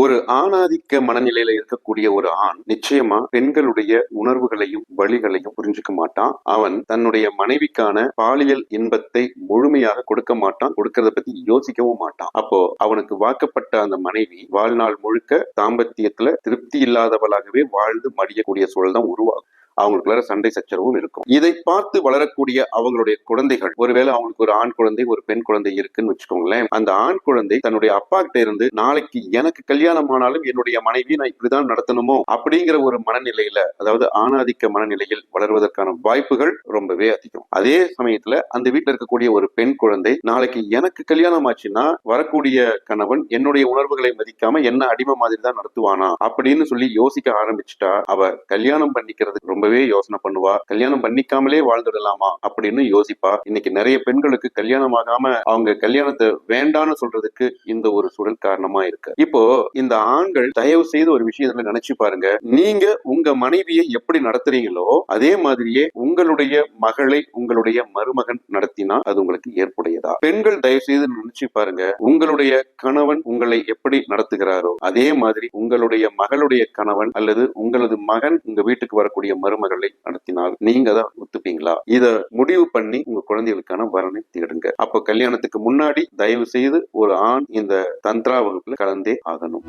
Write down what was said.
ஒரு ஆணாதிக்க மனநிலையில இருக்கக்கூடிய ஒரு ஆண் நிச்சயமா பெண்களுடைய உணர்வுகளையும் வழிகளையும் புரிஞ்சுக்க மாட்டான். அவன் தன்னுடைய மனைவிக்கான பாலியல் இன்பத்தை முழுமையாக கொடுக்க மாட்டான். கொடுக்கறத பத்தி யோசிக்கவும் மாட்டான். அப்போ அவனுக்கு வாக்கப்பட்ட அந்த மனைவி வாழ்நாள் முழுக்க தாம்பத்தியத்துல திருப்தி இல்லாதவளாகவே வாழ்ந்து மடியக்கூடிய சூழல் தான் உருவாகும். அவங்களுக்குள்ள சண்டை சச்சரவும் இருக்கும். இதை பார்த்து வளரக்கூடிய அவங்களுடைய குழந்தைகள் ஒருவேளை அவங்களுக்கு ஒரு ஆண் குழந்தை ஒரு பெண் குழந்தை இருக்குன்னு வச்சுக்கோங்களேன் அந்த ஆண் குழந்தை தன்னுடைய அப்பா கிட்ட இருந்து நாளைக்கு எனக்கு கல்யாணம் ஆனாலும் என்னுடைய மனைவி நான் இப்படிதான் நடத்தணுமோ? அப்படிங்கிற ஒரு மனநிலையில அதாவது ஆணாதிக்க மனநிலையில் வளர்வதற்கான வாய்ப்புகள் ரொம்பவே அதிகம். அதே சமயத்துல அந்த வீட்டில் இருக்கக்கூடிய ஒரு பெண் குழந்தை நாளைக்கு எனக்கு கல்யாணம் ஆச்சுன்னா வரக்கூடிய கணவன் என்னுடைய உணர்வுகளை மதிக்காம என்ன அடிமை மாதிரி தான் நடத்துவானா? அப்படின்னு சொல்லி யோசிக்க ஆரம்பிச்சுட்டா அவ கல்யாணம் பண்ணிக்கிறதுக்கு ரொம்பவே யோசனை பண்ணுவா. கல்யாணம் பண்ணிக்காமலே வாழ்ந்துடலாமா அப்படின்னு யோசிப்பா. இன்னைக்கு நிறைய பெண்களுக்கு கல்யாணம் ஆகாம அவங்க கல்யாணத்தை வேண்டாம்னு சொல்றதுக்கு இந்த ஒரு சூழல் காரணமா இருக்கு. இப்போ இந்த ஆண்கள் தயவு செய்து ஒரு விஷயத்துல நினைச்சு பாருங்க. நீங்க உங்க மனைவியை எப்படி நடத்துறீங்களோ அதே மாதிரியே உங்களுடைய மகளை உங்களுடைய மருமகன் நடத்தினா அது உங்களுக்கு ஏற்புடையதா? பெண்கள் தயவு செய்து நினைச்சு பாருங்க. உங்களுடைய கணவன் உங்களை எப்படி நடத்துகிறாரோ அதே மாதிரி உங்களுடைய மகளுடைய கணவன் அல்லது உங்களது மகன் உங்க வீட்டுக்கு வரக்கூடிய மருமகளை நடத்தினால் நீங்க தான் ஒத்துப்பீங்களா? இத முடிவு பண்ணி உங்க குழந்தைகளுக்கான வரனை தேடுங்க. அப்போ கல்யாணத்துக்கு முன்னாடி தயவு செய்து ஒரு ஆண் இந்த தந்திரா வகுப்புல கலந்தே ஆகணும்.